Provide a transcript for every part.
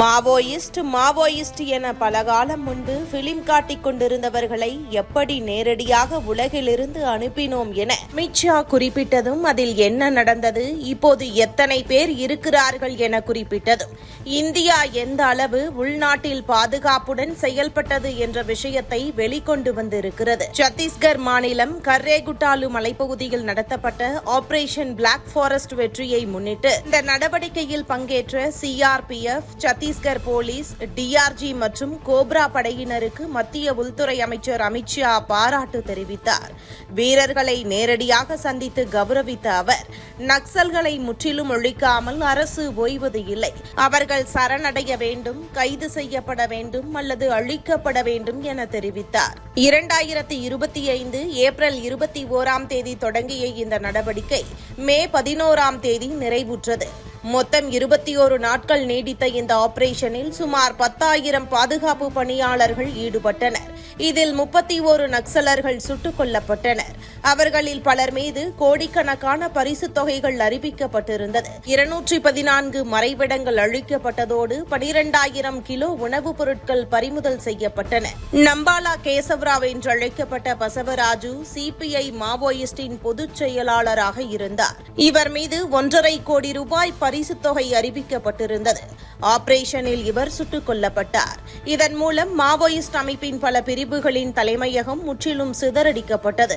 Maoist Maoist என பலகாலம் முன்பு பிலிம் காட்டிக் கொண்டிருந்தவர்களை எப்படி நேரடியாக உலகிலிருந்து அனுப்பினோம் என மித்ஷா குறிப்பிட்டதும் அதில் என்ன நடந்தது இப்போது எத்தனை பேர் இருக்கிறார்கள் என குறிப்பிட்டதும். இந்தியா எந்த அளவு உள்நாட்டில் பாதுகாப்புடன் செயல்பட்டது என்ற விஷயத்தை வெளிக்கொண்டு வந்திருக்கிறது. சத்தீஸ்கர் மாநிலம் கர்ரேகுட்டாலு மலைப்பகுதியில் நடத்தப்பட்ட ஆபரேஷன் பிளாக் ஃபாரஸ்ட் வெற்றியை முன்னிட்டு இந்த நடவடிக்கையில் பங்கேற்ற சிஆர்பிஎஃப் சத்தீஸ்கர் போலீஸ் டிஆர்ஜி மற்றும் கோப்ரா படையினருக்கு மத்திய உள்துறை அமைச்சர் அமித்ஷா பாராட்டு தெரிவித்தார். வீரர்களை நேரடியாக சந்தித்து கௌரவித்த அவர் நக்சல்களை முற்றிலும் ஒழிக்காமல் அரசு ஓய்வது இல்லை. அவர்கள் சரணடைய வேண்டும் கைது செய்யப்பட வேண்டும் அல்லது அழிக்கப்பட வேண்டும் என தெரிவித்தார். இரண்டாயிரத்தி இருபத்தி ஐந்து ஏப்ரல் இருபத்தி ஓராம் தேதி தொடங்கிய இந்த நடவடிக்கை மே பதினோராம் தேதி நிறைவுற்றது. மொத்தம் இருபத்தி ஒரு நாட்கள் நீடித்த இந்த ஆபரேஷனில் சுமார் பத்தாயிரம் பாதுகாப்பு பணியாளர்கள் ஈடுபட்டனர். இதில் முப்பத்தி ஒரு நக்சலர்கள் சுட்டுக் கொல்லப்பட்டனர். அவர்களில் பலர் மீது கோடிக்கணக்கான பரிசுத் தொகைகள் அறிவிக்கப்பட்டிருந்தது. இருநூற்றி பதினான்கு மறைவிடங்கள் அழிக்கப்பட்டதோடு பனிரெண்டாயிரம் கிலோ உணவுப் பொருட்கள் பறிமுதல் செய்யப்பட்டன. நம்பாலா கேசவராவ் என்று அழைக்கப்பட்ட பசவராஜு சிபிஐ மாவோயிஸ்டின் பொதுச் செயலாளராக இருந்தார். இவர் மீது ஒன்றரை கோடி ரூபாய் பரிசுத் தொகை அறிவிக்கப்பட்டிருந்தது. ஆபரேஷனில் இவர் சுட்டுக் கொல்லப்பட்டார். இதன் மூலம் மாவோயிஸ்ட் அமைப்பின் பல பிரிவுகளின் தலைமையகம் முற்றிலும் சிதறடிக்கப்பட்டது.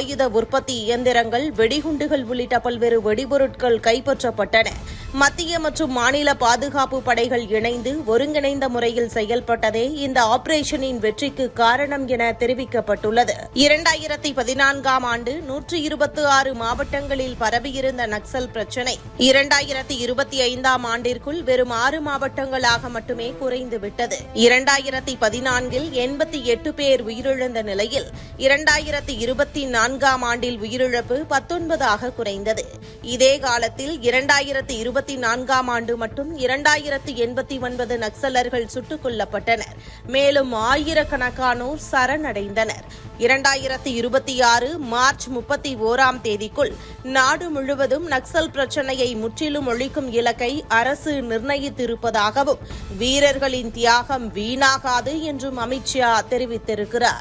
ஆயுத உற்பத்தி இயந்திரங்கள் வெடிகுண்டுகள் உள்ளிட்ட பல்வேறு வெடிபொருட்கள் கைப்பற்றப்பட்டன. மத்திய மற்றும் மாநில பாதுகாப்பு படைகள் இணைந்து ஒருங்கிணைந்த முறையில் செயல்பட்டதே இந்த ஆபரேஷனின் வெற்றிக்கு காரணம் என தெரிவிக்கப்பட்டுள்ளது. இரண்டாயிரத்தி பதினான்காம் ஆண்டு நூற்று இருபத்தி ஆறு மாவட்டங்களில் பரவியிருந்த நக்சல் பிரச்சினை. இரண்டாயிரத்தி இருபத்தி ஐந்தாம் ஆண்டிற்குள் வெறும் ஆறு மாவட்டங்களாக மட்டுமே குறைந்துவிட்டது இரண்டாயிரத்தி பதினான்கில் எண்பத்தி எட்டு பேர் உயிரிழந்த நிலையில் இரண்டாயிரத்தி இருபத்தி நான்காம் ஆண்டில் உயிரிழப்பு பத்தொன்பதாக குறைந்தது. இதே காலத்தில் இரண்டாயிரத்தி இருபத்தி நான்காம் ஆண்டு மட்டும் இரண்டாயிரத்து எண்பத்தி ஒன்பது நக்சலர்கள் சுட்டுக் கொல்லப்பட்டனர். மேலும் ஆயிரக்கணக்கானோர் சரணடைந்தனர். இரண்டாயிரத்தி இருபத்தி ஆறு மார்ச் முப்பத்தி ஓராம் தேதிக்குள் நாடு முழுவதும் நக்சல் பிரச்சினையை முற்றிலும் ஒழிக்கும் இலக்கை அரசு நிர்ணயித்திருப்பதாகவும் வீரர்களின் தியாகம் வீணாகாது என்றும் அமித்ஷா தெரிவித்திருக்கிறார்.